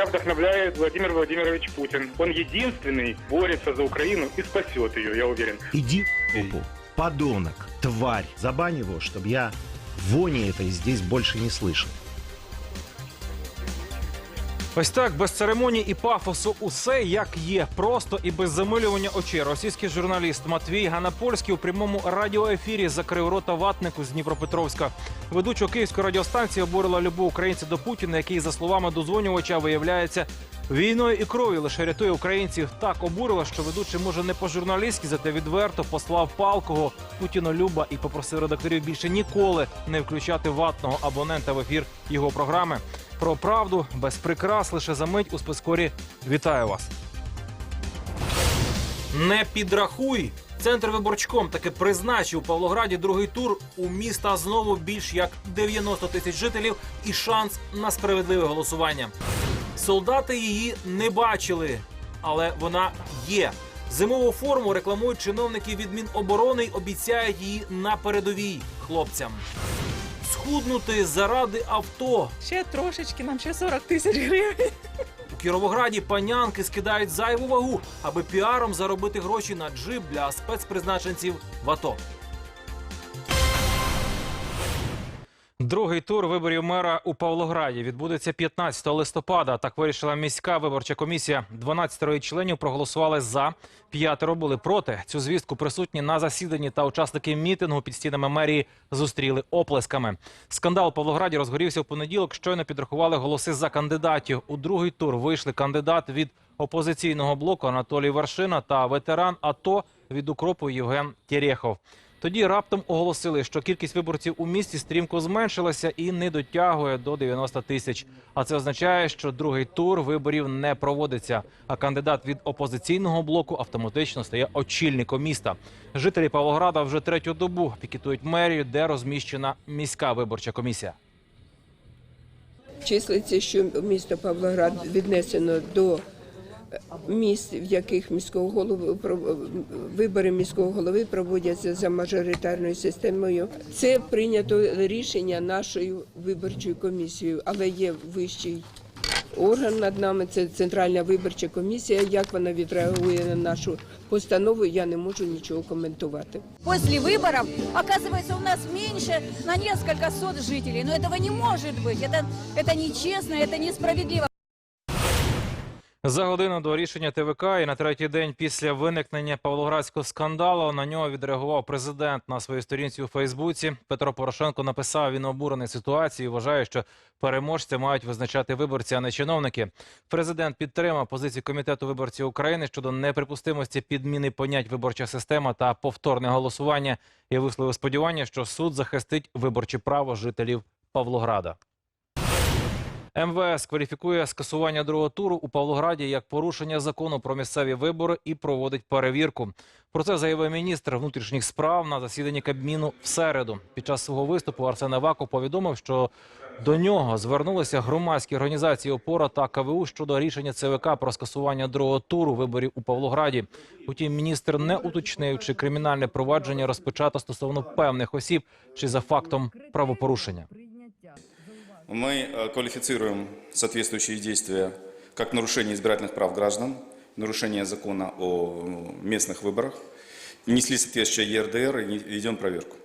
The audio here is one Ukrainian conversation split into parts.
Меня вдохновляет Владимир Владимирович Путин. Он единственный борется за Украину и спасет ее, я уверен. Иди в попу, подонок, тварь. Забань его, чтобы я вони этой здесь больше не слышал. Ось так без церемоній і пафосу усе як є, просто і без замилювання очей. Російський журналіст Матвій Ганапольський у прямому радіоефірі закрив рота ватнику з Дніпропетровська. Ведучого київської радіостанції обурила любов українця до Путіна, який, за словами дозвонювача, виявляється війною і кров'ю лише рятує українців. Так обурила, що ведучий може не по-журналістськи, зате відверто послав палкого Путіну Люба і попросив редакторів більше ніколи не включати ватного абонента в ефір його програми. Про правду без прикрас лише за мить у спискорі. Вітаю вас. Не підрахуй. Центр виборчком таки призначив у Павлограді другий тур. У міста знову більш як 90 тисяч жителів і шанс на справедливе голосування. Солдати її не бачили, але вона є. Зимову форму рекламують чиновники від Міноборони й обіцяють її на передовій хлопцям. Схуднути заради авто. Ще трошечки, нам ще 40 тисяч гривень. У Кіровограді панянки скидають зайву вагу, аби піаром заробити гроші на джип для спецпризначенців в АТО. Другий тур виборів мера у Павлограді відбудеться 15 листопада. Так вирішила міська виборча комісія. 12 її членів проголосували за, п'ятеро були проти. Цю звістку присутні на засіданні та учасники мітингу під стінами мерії зустріли оплесками. Скандал у Павлограді розгорівся в понеділок. Щойно підрахували голоси за кандидатів. У другий тур вийшли кандидат від опозиційного блоку Анатолій Вершина та ветеран АТО від укропу Євген Терехов. Тоді раптом оголосили, що кількість виборців у місті стрімко зменшилася і не дотягує до 90 тисяч. А це означає, що другий тур виборів не проводиться. А кандидат від опозиційного блоку автоматично стає очільником міста. Жителі Павлограда вже третю добу пікетують мерію, де розміщена міська виборча комісія. Числиться, що місто Павлоград віднесено до міст, в яких міського голови про- вибори міського голови проводяться за мажоритарною системою. Це прийнято рішення нашою виборчою комісією, але є вищий орган над нами. Це Центральна виборча комісія. Як вона відреагує на нашу постанову, я не можу нічого коментувати. После выборов, оказывается, у нас меньше на несколько сот жителей. Но этого не может быть. Это, это нечестно, это несправедливо. За годину до рішення ТВК і на третій день після виникнення павлоградського скандалу на нього відреагував президент на своїй сторінці у Фейсбуці. Петро Порошенко написав, він обурений ситуацією. Вважає, що переможця мають визначати виборці, а не чиновники. Президент підтримав позицію комітету виборців України щодо неприпустимості підміни понять виборча система та повторне голосування. І висловив сподівання, що суд захистить виборче право жителів Павлограда. МВС кваліфікує скасування другого туру у Павлограді як порушення закону про місцеві вибори і проводить перевірку. Про це заявив міністр внутрішніх справ на засіданні Кабміну в середу. Під час свого виступу Арсен Аваков повідомив, що до нього звернулися громадські організації ОПОРА та КВУ щодо рішення ЦВК про скасування другого туру виборів у Павлограді. Утім, міністр не уточнив, чи кримінальне провадження розпочато стосовно певних осіб, чи за фактом правопорушення Мы э, квалифицируем соответствующие действия как нарушение избирательных прав граждан, нарушение закона о ну, местных выборах, внесли соответствующее ЕРДР и не- ведем проверку.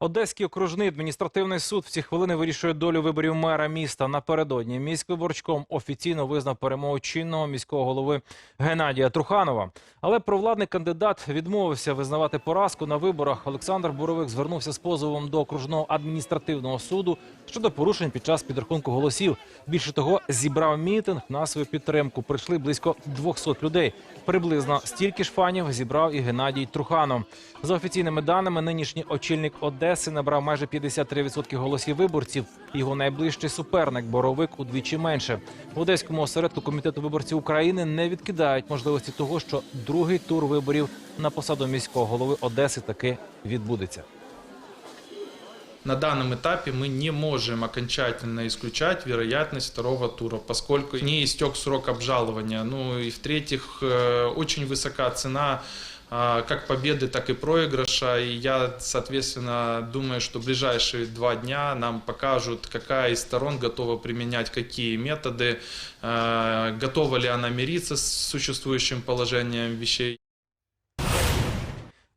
Одеський окружний адміністративний суд в ці хвилини вирішує долю виборів мера міста. Напередодні міськвиборчком офіційно визнав перемогу чинного міського голови Геннадія Труханова. Але провладний кандидат відмовився визнавати поразку на виборах. Олександр Боровик звернувся з позовом до окружного адміністративного суду щодо порушень під час підрахунку голосів. Більше того, зібрав мітинг на свою підтримку. Прийшли близько 200 людей. Приблизно стільки ж фанів зібрав і Геннадій Труханов. За офіційними даними, нинішній очільник Одеси набрав майже 53% голосів виборців. Його найближчий суперник Боровик удвічі менше. В одеському осередку комітету виборців України не відкидають можливості того, що другий тур виборів на посаду міського голови Одеси таки відбудеться. На данном этапе мы не можем окончательно исключать вероятность второго тура, поскольку не истек срок обжалования. Ну и в-третьих, э, очень высока цена а, как победы, так и проигрыша. И я, соответственно, думаю, что в ближайшие два дня нам покажут, какая из сторон готова применять какие методы, а, готова ли она мириться с существующим положением вещей.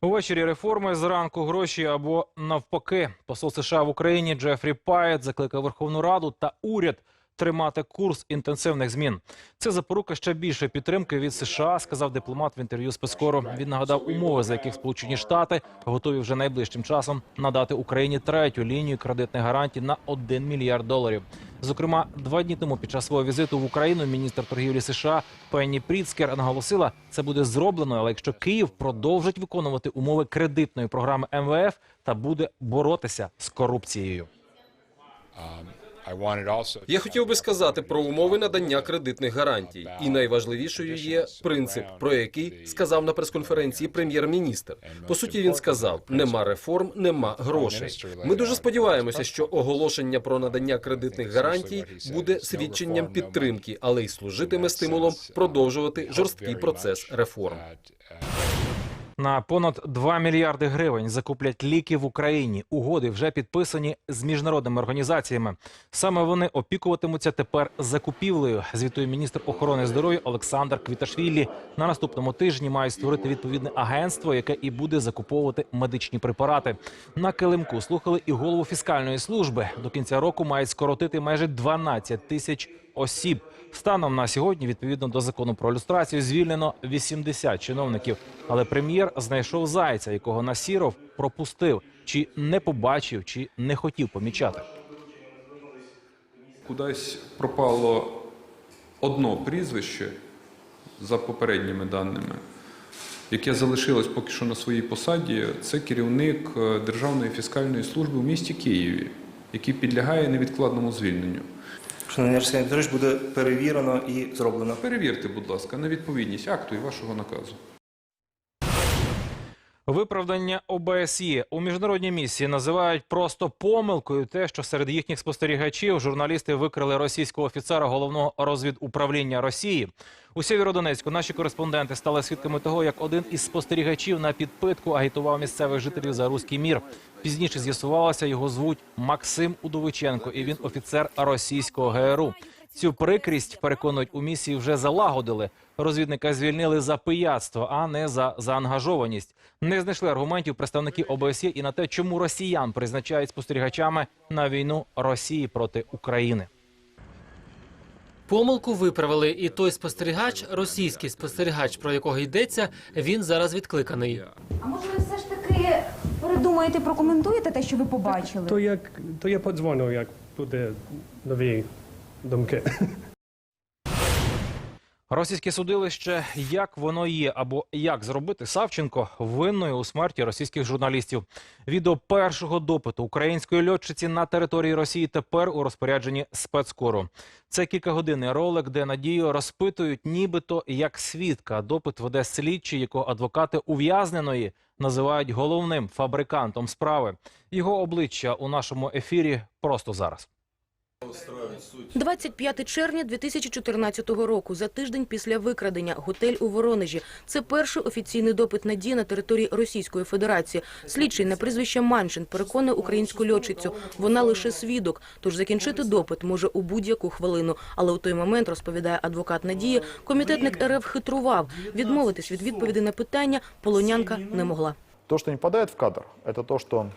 Увечері реформи зранку гроші або навпаки. Посол США в Україні Джефрі Паєт закликав Верховну Раду та уряд тримати курс інтенсивних змін. Це запорука ще більшої підтримки від США, сказав дипломат в інтерв'ю спецкору. Він нагадав умови, за яких Сполучені Штати готові вже найближчим часом надати Україні третю лінію кредитних гарантій на 1 мільярд доларів. Зокрема, два дні тому під час свого візиту в Україну міністр торгівлі США Пенні Пріцкер наголосила, це буде зроблено, але якщо Київ продовжить виконувати умови кредитної програми МВФ та буде боротися з корупцією. Я хотів би сказати про умови надання кредитних гарантій, і найважливішою є принцип, про який сказав на прес-конференції прем'єр-міністр. По суті, він сказав: нема реформ, нема грошей. Ми дуже сподіваємося, що оголошення про надання кредитних гарантій буде свідченням підтримки, але й служитиме стимулом продовжувати жорсткий процес реформ. На понад 2 мільярди гривень закуплять ліки в Україні. Угоди вже підписані з міжнародними організаціями. Саме вони опікуватимуться тепер закупівлею. Звітує міністр охорони здоров'я Олександр Квіташвілі. На наступному тижні мають створити відповідне агентство, яке і буде закуповувати медичні препарати. На килимку слухали і голову фіскальної служби. До кінця року мають скоротити майже 12 тисяч осіб. Станом на сьогодні, відповідно до закону про люстрацію, звільнено 80 чиновників. Але прем'єр знайшов зайця, якого Насіров пропустив, чи не побачив, чи не хотів помічати. Кудись пропало одно прізвище за попередніми даними, яке залишилось поки що на своїй посаді. Це керівник е, Державної фіскальної служби в місті Києві, який підлягає невідкладному звільненню. Шановний Арсеній Петрович, буде перевірено і зроблено. Перевірте, будь ласка, на відповідність акту і вашого наказу. Виправдання ОБСЄ у міжнародній місії називають просто помилкою те, що серед їхніх спостерігачів журналісти викрили російського офіцера головного розвідуправління Росії. У Сєвєродонецьку наші кореспонденти стали свідками того, як один із спостерігачів на підпитку агітував місцевих жителів за руський мір. Пізніше з'ясувалося, його звуть Максим Удовиченко, і він офіцер російського ГРУ. Цю прикрість переконують у місії вже залагодили. Розвідника звільнили за пияцтво, а не за заангажованість. Не знайшли аргументів представники ОБСЄ і на те, чому росіян призначають спостерігачами на війну Росії проти України. Помилку виправили, і той спостерігач, російський спостерігач, про якого йдеться, він зараз відкликаний. А може ви все ж таки передумаєте, прокоментуєте те, що ви побачили? То як то я подзвоню, як буде нові думки. Російське судилище як воно є, або як зробити Савченко винною у смерті російських журналістів. Відео першого допиту української льотчиці на території Росії тепер у розпорядженні спецкору. Це кількагодинний ролик, де Надію розпитують, нібито як свідка. Допит веде слідчий, якого адвокати ув'язненої називають головним фабрикантом справи. Його обличчя у нашому ефірі просто зараз. 25 червня 2014 року, за тиждень після викрадення, готель у Воронежі. Це перший офіційний допит Надії на території Російської Федерації. Слідчий на прізвище Маншин переконує українську льотчицю. Вона лише свідок, тож закінчити допит може у будь-яку хвилину. Але у той момент, розповідає адвокат Надії, комітетник РФ хитрував. Відмовитись від відповіді на питання полонянка не могла. То, что не попадает в кадр, это то,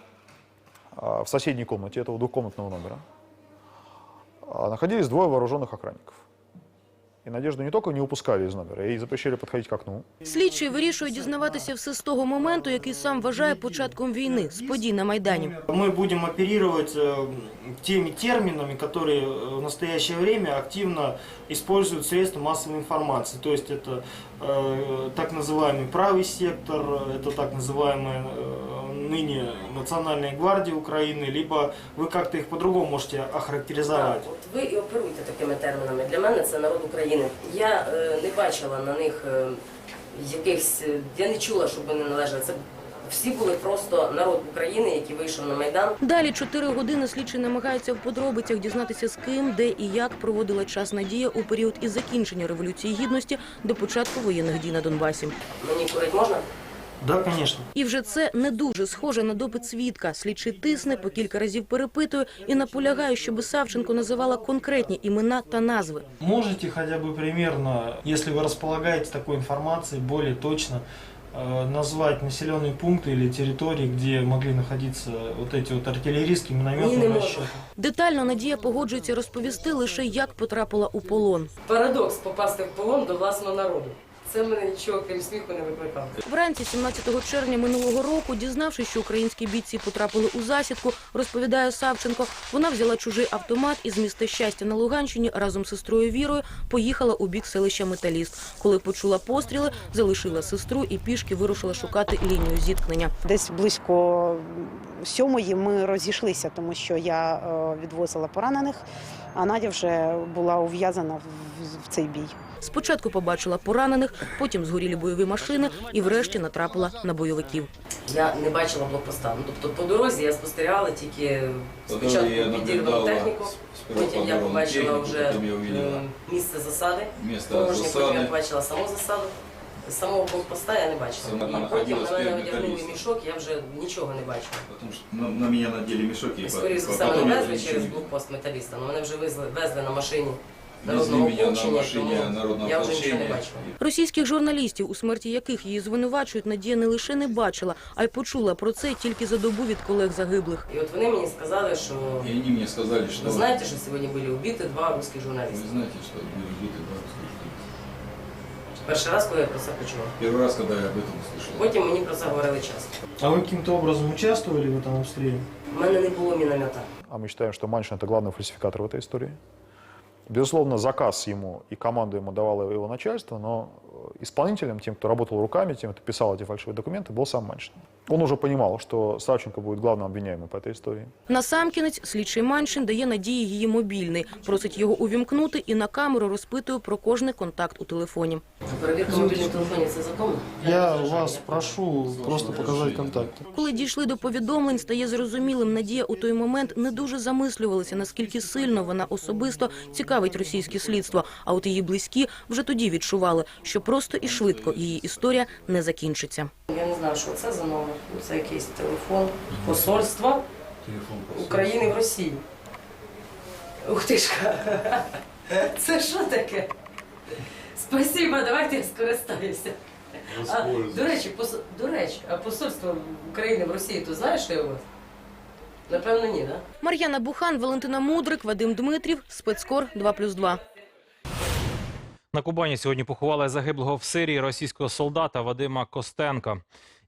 а, в соседней комнате этого двухкомнатного номера находились двое вооруженных охранников. И Надежду не только не упускали из номера, ей запрещали подходить к окну. Слідчий вирішує дізнаватися все з того моменту, який сам вважає початком війни, з подій на Майдані. Мы будем оперировать э, теми терминами, которые э, в настоящее время активно используют средства массовой информации. То есть это э, так называемый правый сектор, это так называемая э, ныне Национальная гвардия Украины, либо вы как-то их по-другому можете охарактеризовать. От ви і оперуєте такими термінами. Для мене це народ України. Я е, не бачила на них е, якихось. е, Я не чула, щоб вони належали. Це всі були просто народ України, який вийшов на майдан. Далі чотири години слідчий намагається в подробицях дізнатися з ким, де і як проводила час Надія у період із закінчення революції гідності до початку воєнних дій на Донбасі. Мені курить можна? Да, конечно. І вже це не дуже схоже на допит свідка. Слідчий тисне, по кілька разів перепитує і наполягає, щоби Савченко називала конкретні імена та назви. Можете хотя бы примерно, если вы располагаете такой информацией, более точно э, назвать населенные пункты или территории, где могли находиться вот эти вот артиллерийские Ні, не минометные можу. расчеты? Детально Надія погоджується розповісти лише, як потрапила у полон. Парадокс попасти в полон до власного народу. Це мене нічого крім сміху не викликало. Вранці 17 червня минулого року, дізнавшись, що українські бійці потрапили у засідку, розповідає Савченко, вона взяла чужий автомат із міста щастя на Луганщині разом з сестрою Вірою поїхала у бік селища Металіст. Коли почула постріли, залишила сестру і пішки вирушила шукати лінію зіткнення. Десь близько сьомої ми розійшлися, тому що я е, відвозила поранених, а Надя вже була ув'язана в цей бій. Спочатку побачила поранених, потім згорілі бойові машини і врешті натрапила на бойовиків. Я не бачила блокпоста. Ну, тобто по дорозі я спостерігала тільки спочатку підірвану техніку, потім я побачила вже місце засади, порожні, потім я побачила саму засаду. Самого блокпоста я не бачила. І потім на мене одягнули мішок, я вже нічого не бачила. Потому что на, на меня надели мешок, І скоріше за все мене везли через блокпост металіста. Ну, мене вже везли, везли на машині народного меня на ополчення, машине тому народного я вже нічого не ополчения. бачила. Російських журналістів, у смерті яких її звинувачують, Надія не лише не бачила, а й почула про це тільки за добу від колег загиблих. І от вони мені сказали, що И они мне сказали, что... ви знаєте, що сьогодні були вбиті два русських Вы журналісти. знаете, что были убиты два русских журналиста. Перший раз, коли я про це почула. Первый раз, когда я об этом услышал. Потім мені про це говорили часто. А вы каким-то образом участвовали в этом обстреле? У мене не було міномета. А мы считаем, что Манчин – это главный фальсификатор в этой истории. Безусловно, заказ ему и команду ему давало его начальство, но э, исполнителем, тем, кто работал руками, тем, кто писал эти фальшивые документы, был сам Манчин. Он уже понимал, что Савченко будет главным обвиняемым по этой истории. Насамкінець слідчий Маншин дає Надії її мобільний, просить його увімкнути і на камеру розпитує про кожний контакт у телефоні. Перевірка мобільних телефонів це законно? Я вас прошу просто показать контакты. Коли дійшли до повідомлень, стає зрозумілим, Надія у той момент не дуже замислювалася, наскільки сильно вона особисто цікавить російське слідство. А от її близькі вже тоді відчували, що просто і швидко її історія не закінчиться. Я не знаю, що це за номер. Це якийсь телефон посольства України в Росії. Ух ти ж. Це що таке? Спасибо, давайте я скористаюся. А, до речі, пос... до речі, а посольство України в Росії, то знаєш, що я у вас? Напевно, ні. Да? Мар'яна Бухан, Валентина Мудрик, Вадим Дмитрів, спецкор 2+,2. На Кубані сьогодні поховали загиблого в Сирії російського солдата Вадима Костенка.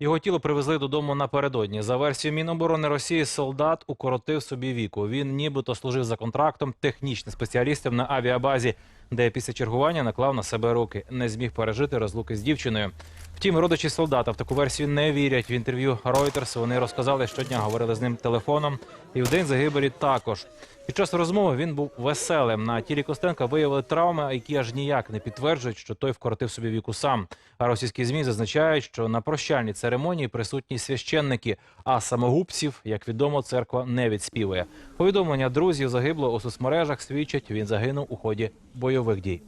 Його тіло привезли додому напередодні. За версією Міноборони Росії, солдат укоротив собі віку. Він нібито служив за контрактом технічним спеціалістом на авіабазі, де після чергування наклав на себе руки. Не зміг пережити розлуки з дівчиною. Втім, родичі солдата в таку версію не вірять. В інтерв'ю Reuters вони розказали, що щодня говорили з ним телефоном. І в день загибелі також. Під час розмови він був веселим. На тілі Костенка виявили травми, які аж ніяк не підтверджують, що той вкоротив собі віку сам. А російські змі зазначають, що на прощальній церемонії присутні священники, а самогубців, як відомо, церква не відспівує. Повідомлення друзів загиблого у соцмережах свідчать, він загинув у ході бойових дій.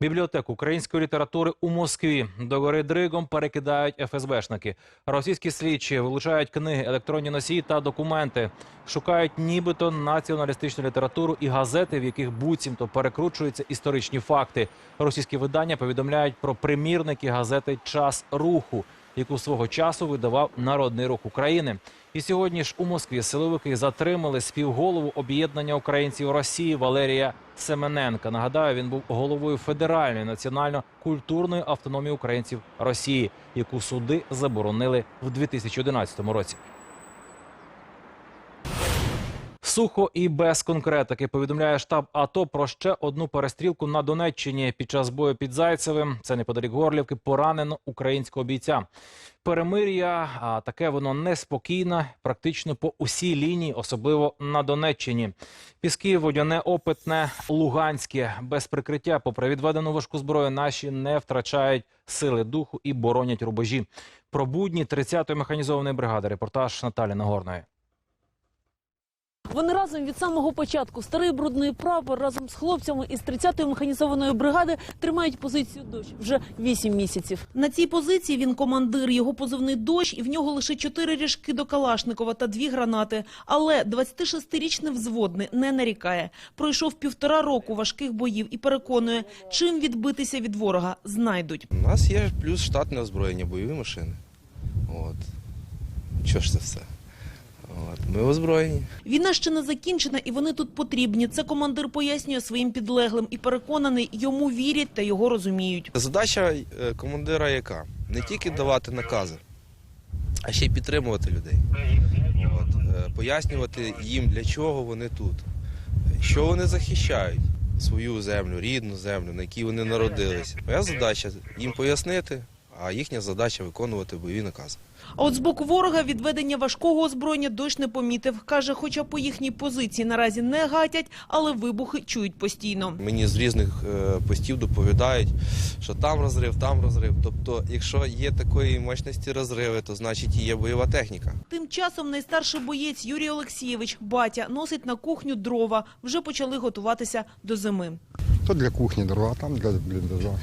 Бібліотеку української літератури у Москві до гори Дригом перекидають ФСБшники. Російські слідчі вилучають книги, електронні носії та документи. Шукають нібито націоналістичну літературу і газети, в яких буцімто перекручуються історичні факти. Російські видання повідомляють про примірники газети Час руху, яку свого часу видавав Народний рух України. І сьогодні ж у Москві силовики затримали співголову об'єднання українців Росії Валерія Семененка. Нагадаю, він був головою Федеральної національно-культурної автономії українців Росії, яку суди заборонили в 2011 році. Сухо і без конкретики повідомляє штаб АТО про ще одну перестрілку на Донеччині під час бою під Зайцевим. Це неподалік Горлівки. Поранено українського бійця. Перемир'я, а таке воно неспокійне, практично по усій лінії, особливо на Донеччині. Піски, водяне, опитне, луганське без прикриття. Попри відведену важку зброю, наші не втрачають сили духу і боронять рубежі. Про будні 30-ї механізованої бригади. Репортаж Наталі Нагорної. Вони разом від самого початку. Старий брудний прапор разом з хлопцями із 30-ї механізованої бригади тримають позицію дощ вже 8 місяців. На цій позиції він командир. Його позивний дощ, і в нього лише чотири ріжки до Калашникова та дві гранати. Але 26-річний взводний не нарікає. Пройшов півтора року важких боїв і переконує, чим відбитися від ворога знайдуть. У нас є плюс штатне озброєння, бойові машини. От. Що ж це все? От. Ми озброєні. Війна ще не закінчена, і вони тут потрібні. Це командир пояснює своїм підлеглим і переконаний, йому вірять та його розуміють. Задача е, командира яка? Не тільки давати накази, а ще й підтримувати людей. От. е, Пояснювати їм, для чого вони тут, що вони захищають. Свою землю, рідну землю, на якій вони народилися. Моя задача їм пояснити, а їхня задача виконувати бойові накази. А от з боку ворога відведення важкого озброєння дощ не помітив. Каже, хоча по їхній позиції наразі не гатять, але вибухи чують постійно. Мені з різних е, постів доповідають, що там розрив, там розрив. Тобто, якщо є такої мощності розриви, то значить і є бойова техніка. Тим часом найстарший боєць Юрій Олексійович, батя, носить на кухню дрова. Вже почали готуватися до зими. То для кухні дрова, там для бліндажа.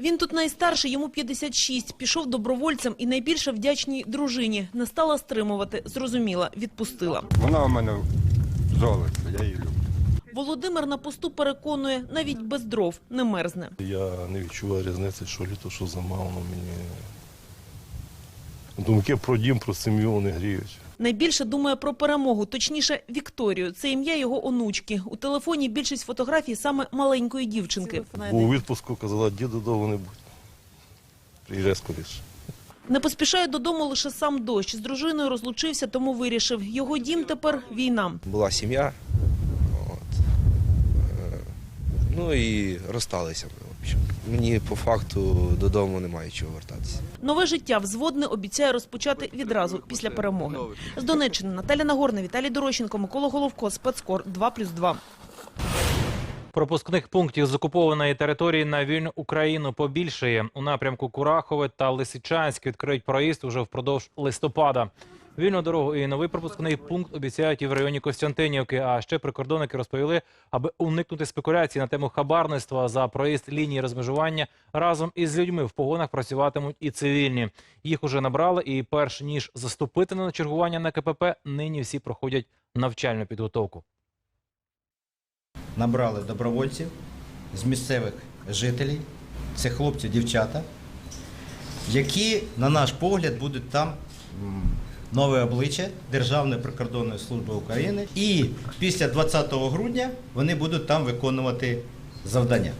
Він тут найстарший, йому 56, пішов добровольцем і найбільше вдячній дружині. Не стала стримувати, зрозуміла, відпустила. Вона у мене золото, я її люблю. Володимир на посту переконує, навіть без дров не мерзне. Я не відчуваю різниці, що літо, що зима, воно мені. Думки про дім, про сім'ю вони гріють. Найбільше думає про перемогу, точніше Вікторію. Це ім'я його онучки. У телефоні більшість фотографій саме маленької дівчинки. У відпуску, казала, діду довго не будь. Приїжджай скоріше. Не поспішає додому лише сам дощ. З дружиною розлучився, тому вирішив. Його дім тепер війна. Була сім'я. Е, Ну і розсталися ми. Мені по факту додому немає чого вертатися. Нове життя взводне обіцяє розпочати відразу після перемоги. З Донеччини Наталя Нагорна, Віталій Дорощенко, Микола Головко, Спецкор 2+,2. Пропускних пунктів з окупованої території на вільну Україну побільшає. У напрямку Курахове та Лисичанськ відкриють проїзд уже впродовж листопада. Вільну дорогу і новий пропускний пункт обіцяють і в районі Костянтинівки. А ще прикордонники розповіли, аби уникнути спекуляцій на тему хабарництва за проїзд лінії розмежування разом із людьми в погонах працюватимуть і цивільні. Їх уже набрали, і перш ніж заступити на чергування на КПП, нині всі проходять навчальну підготовку. набрали добровольців з місцевих жителів, це хлопці, дівчата, які, на наш погляд, будуть там нове обличчя Державної прикордонної служби України. І після 20 грудня вони будуть там виконувати завдання.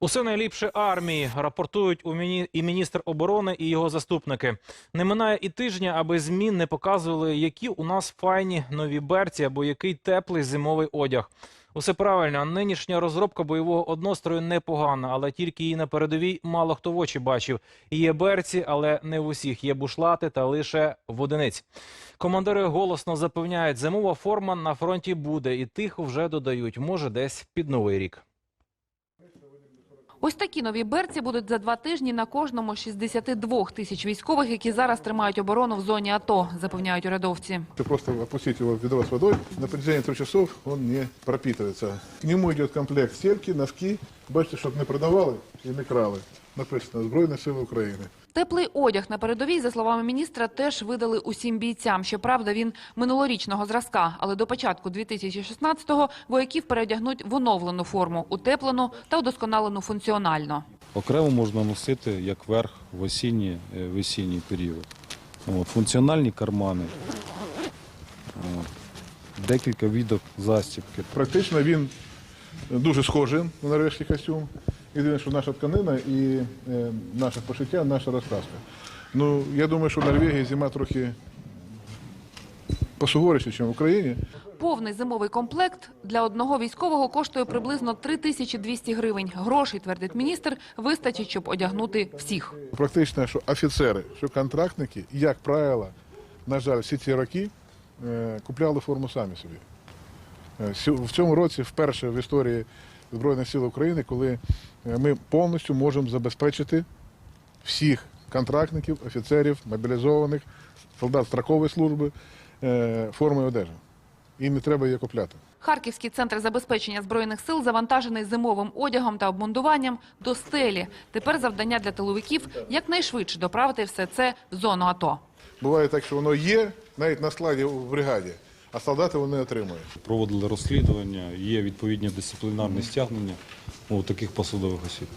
Усе найліпше армії рапортують у міні... і міністр оборони, і його заступники. Не минає і тижня, аби змін не показували, які у нас файні нові берці або який теплий зимовий одяг. Усе правильно. Нинішня розробка бойового однострою непогана, але тільки її на передовій мало хто в очі бачив. Є берці, але не в усіх. Є бушлати та лише в одиниць. Командири голосно запевняють, зимова форма на фронті буде, і тихо вже додають, може, десь під новий рік. Ось такі нові берці будуть за два тижні на кожному з 62 тисяч військових, які зараз тримають оборону в зоні АТО, запевняють урядовці. Просто опустити його в відро з водою, на протяжении трьох часов он не пропитується. К нему йде комплект стельки, носки, бачите, щоб не продавали і не крали. Написано Збройні Сили України. Теплий одяг на передовій, за словами міністра, теж видали усім бійцям. Щоправда, він минулорічного зразка, але до початку 2016-го вояків переодягнуть в оновлену форму, утеплену та удосконалену функціонально. Окремо можна носити як верх в осінній, е, в осінній період. От, функціональні кармани, от, декілька відок застібки. Практично він дуже схожий на норвежський костюм. Єдине, що наша тканина і е, наше пошиття, наша розкраска. Ну, я думаю, що в Норвегії зима трохи посуворіше, ніж в Україні. Повний зимовий комплект для одного військового коштує приблизно 3200 гривень. Грошей, твердить міністр, вистачить, щоб одягнути всіх. Практично, що офіцери, що контрактники, як правило, на жаль, всі ці роки е, купляли форму самі собі. Е, сю- В цьому році вперше в історії Збройних сил України, коли ми повністю можемо забезпечити всіх контрактників, офіцерів, мобілізованих, солдат строкової служби е, форми одежі. І не треба її купляти. Харківський центр забезпечення збройних сил завантажений зимовим одягом та обмундуванням до стелі. Тепер завдання для тиловиків якнайшвидше доправити все це в зону АТО. Буває так, що воно є навіть на складі в бригаді, а солдати вони отримують. Проводили розслідування, є відповідні дисциплінарні стягнення у таких посадових осіб.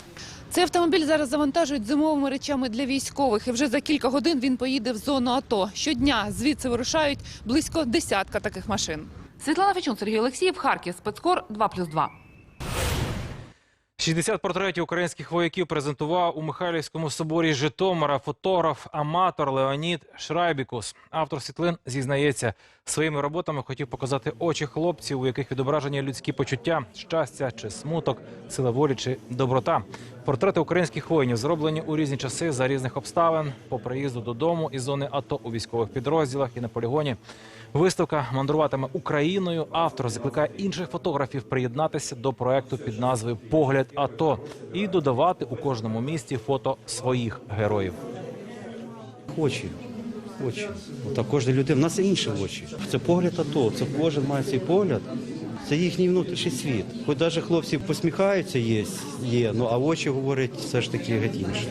Цей автомобіль зараз завантажують зимовими речами для військових. І вже за кілька годин він поїде в зону АТО. Щодня звідси вирушають близько десятка таких машин. Світлана Фечун, Сергій Олексіїв, Харків, спецкор 2+,2. 60 портретів українських вояків презентував у Михайлівському соборі Житомира фотограф, аматор Леонід Шрайбікус. Автор світлин зізнається, своїми роботами хотів показати очі хлопців, у яких відображені людські почуття, щастя чи смуток, сила волі чи доброта. Портрети українських воїнів зроблені у різні часи за різних обставин по приїзду додому із зони АТО у військових підрозділах і на полігоні. Виставка мандруватиме Україною. Автор закликає інших фотографів приєднатися до проекту під назвою Погляд АТО і додавати у кожному місті фото своїх героїв. Очі. Очі. Отак кожна людина. У нас інші очі. Це погляд АТО. Це кожен має свій погляд. Це їхній внутрішній світ. Хоч навіть хлопці посміхаються, є, є, ну а очі говорять все ж таки геть інше.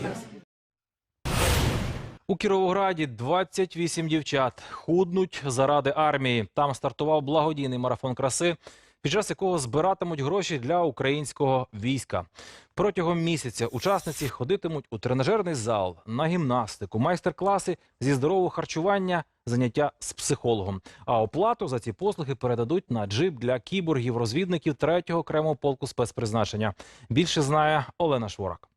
У Кіровограді 28 дівчат худнуть заради армії. Там стартував благодійний марафон краси, під час якого збиратимуть гроші для українського війська. Протягом місяця учасниці ходитимуть у тренажерний зал, на гімнастику, майстер-класи зі здорового харчування, заняття з психологом. А оплату за ці послуги передадуть на джип для кіборгів-розвідників 3-го окремого полку спецпризначення. Більше знає Олена Шворак.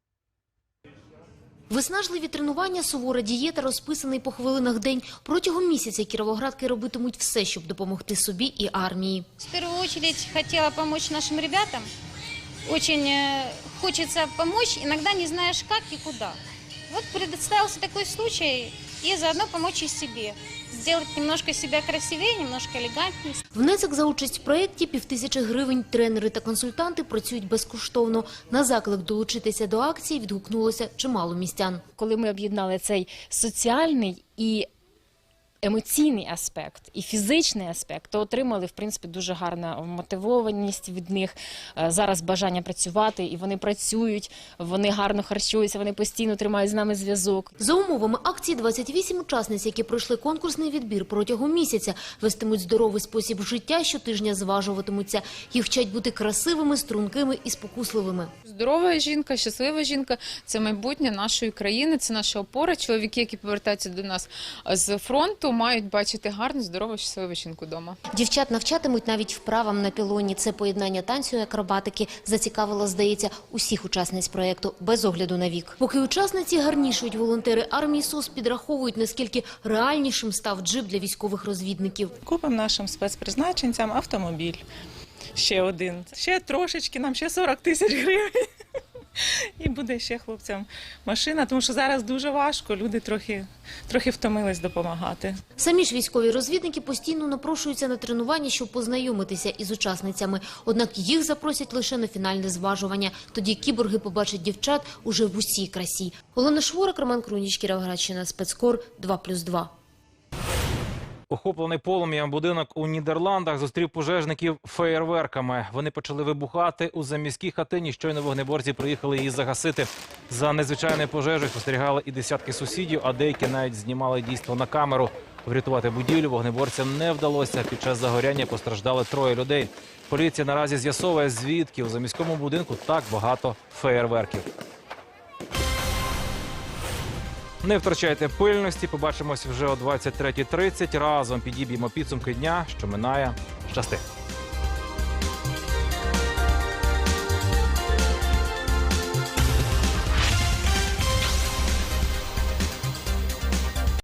Виснажливі тренування, сувора дієта, розписаний по хвилинах день. Протягом місяця кіровоградки робитимуть все, щоб допомогти собі і армії. В першу чергу хотіла помочь нашим ребятам. Очень хочеться допомогти, иногда не знаєш як і куда. Вот предоставился такой случай, и заодно помочь и себе. Сделать немножко себя красивее, немножко элегантнее. Внесок за участь в проєкті – півтисячі гривень. Тренери та консультанти працюють безкоштовно. На заклик долучитися до акції відгукнулося чимало містян. коли ми об'єднали цей соціальний і емоційний аспект, і фізичний аспект, то отримали в принципі дуже гарну мотивованість від них. Е, Зараз бажання працювати, і вони працюють, вони гарно харчуються, вони постійно тримають з нами зв'язок. За умовами акції 28 учасниць, які пройшли конкурсний відбір протягом місяця, вестимуть здоровий спосіб життя, щотижня зважуватимуться. Їх вчать бути красивими, стрункими і спокусливими. Здорова жінка, щаслива жінка це майбутнє нашої країни, це наша опора. Чоловіки, які повертаються до нас з фронту, мають бачити гарну, здорову, щасливу жінку вдома. Дівчат навчатимуть навіть вправам на пілоні. Це поєднання танцю і акробатики зацікавило, здається, усіх учасниць проєкту без огляду на вік. Поки учасниці гарнішують, волонтери армії СОС підраховують, наскільки реальнішим став джип для військових розвідників. Купимо нашим спецпризначенцям автомобіль. Ще один. Ще трошечки, нам ще 40 тисяч гривень. І буде ще хлопцям машина, тому що зараз дуже важко, люди трохи, трохи втомились допомагати. Самі ж військові розвідники постійно напрошуються на тренування, щоб познайомитися із учасницями. Однак їх запросять лише на фінальне зважування. Тоді кіборги побачать дівчат уже в усій красі. Олена Шворак, Роман Круніч, Кіровоградщина, спецкор 2+,2. Охоплений полум'ям будинок у Нідерландах зустрів пожежників феєрверками. Вони почали вибухати у заміській хатині. Щойно вогнеборці приїхали її загасити. За незвичайною пожежею спостерігали і десятки сусідів, а деякі навіть знімали дійство на камеру. Врятувати будівлю вогнеборцям не вдалося. Під час загоряння постраждали троє людей. Поліція наразі з'ясовує, звідки у заміському будинку так багато феєрверків. Не втрачайте пильності. Побачимось вже о 23.30. Разом підіб'ємо підсумки дня, що минає. Щасти.